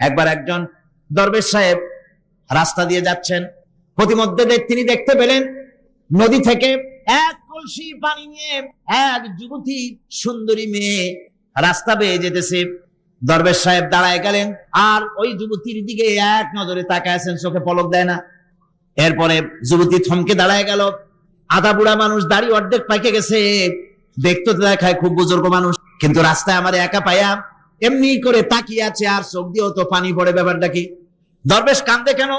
একবার একজন দরবেশ সাহেব রাস্তা দিয়ে যাচ্ছেন। প্রতিমধ্যে তিনি দেখতে পেলেন, নদী থেকে এক কলসি পানি নিয়ে এক যুবতী সুন্দরী মেয়ে রাস্তা বেয়ে যেতেছে। দরবেশ সাহেব দাঁড়ায় গেলেন আর ওই যুবতীর দিকে এক নজরে তাকায় আছেন, চোখে পলক দেয় না। এরপরে যুবতী থমকে দাঁড়ায় গেল। আধা বুড়া মানুষ দাড়ি অর্ধেক পাইকে গেছে। দেখতে দেখায় খুব বুজুর্গ মানুষ, কিন্তু রাস্তায় আমার একা পায়া এমনি করে তাকিয়ে আছে আর চোখ দিয়েও তো পানি পড়ে, ব্যাপারটা কি? দরবেশ কান্দে কেন?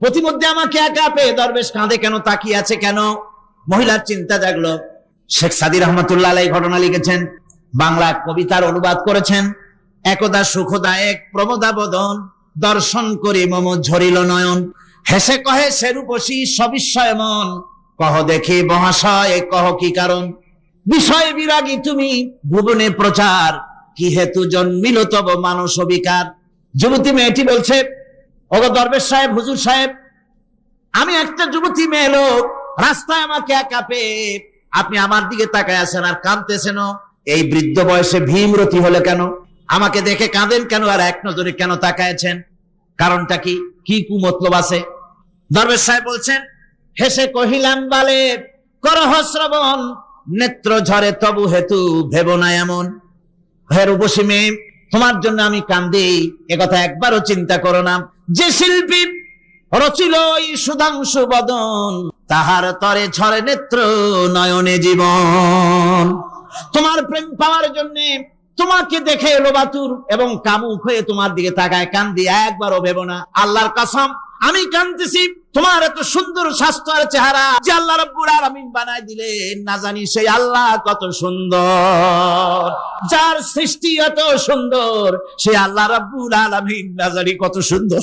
প্রতিমধ্যে আমাকে একা পেয়ে দরবেশ কাঁদে কেন? তাকিয়ে আছে কেন? মহিলার চিন্তা জাগলো। শেখ সাদি রহমতুল্লাহ এই ঘটনা লিখেছেন, বাংলা কবিতার অনুবাদ করেছেন, একদা সুখদায়ক প্রমোদা বদন দর্শন করি মম ঝরিল নয়ন। হেসে কহে সেরূপসী সবিস্ময় মন, কহ দেখি মহাশয়, কহ কি কারণ? বিষয় বিরাগী তুমি, ভুবনে প্রচার কি হেতু জন্মিল তব মানস বিকার যুবতী মেয়েটি বলছে, ওগো দরবেশ সাহেব, হুজুর সাহেব, আমি একটা যুবতী মেয়ে লোক, রাস্তায় আমাকে একা পেয়ে আপনি আমার দিকে তাকায় আছেন আর কাঁদতেছেন এই বৃদ্ধ বয়সে ভীমরতি হলে কেন? আমাকে দেখে কাঁদেন কেন আর এক নজরে কেন তাকায়ছেন? কারণটা কি? কি কুমতলব আছে? দরবেশ সাহেব বলছেন, হেসে কহিলাম, বালে, করহ শ্রবণ, নেত্র ঝরে তবু হেতু ভেব না এমন। হে রূপসী তোমার জন্য আমি কান্দি একথা একবারও চিন্তা করো না। যে শিল্পী রচিল সুধাংশু বদন, তাহার তরে ঝরে নেত্র নয়নে জীবন। তোমার প্রেম পাওয়ার জন্য তোমাকে দেখে লোবাতুর এবং কামুক হয়ে তোমার দিকে তাকায়, কান্দি, একবারও ভেব না। আল্লাহর কসম, আমি কান্দতেছি তোমার এত সুন্দর স্বাস্থ্য আর চেহারা যে আল্লাহ রব্বুল আলামিন বানায় দিলেন। না জানি সেই আল্লাহ কত সুন্দর, যার সৃষ্টি এত সুন্দর সে আল্লাহ রব্বুল আলামিন না জানি কত সুন্দর।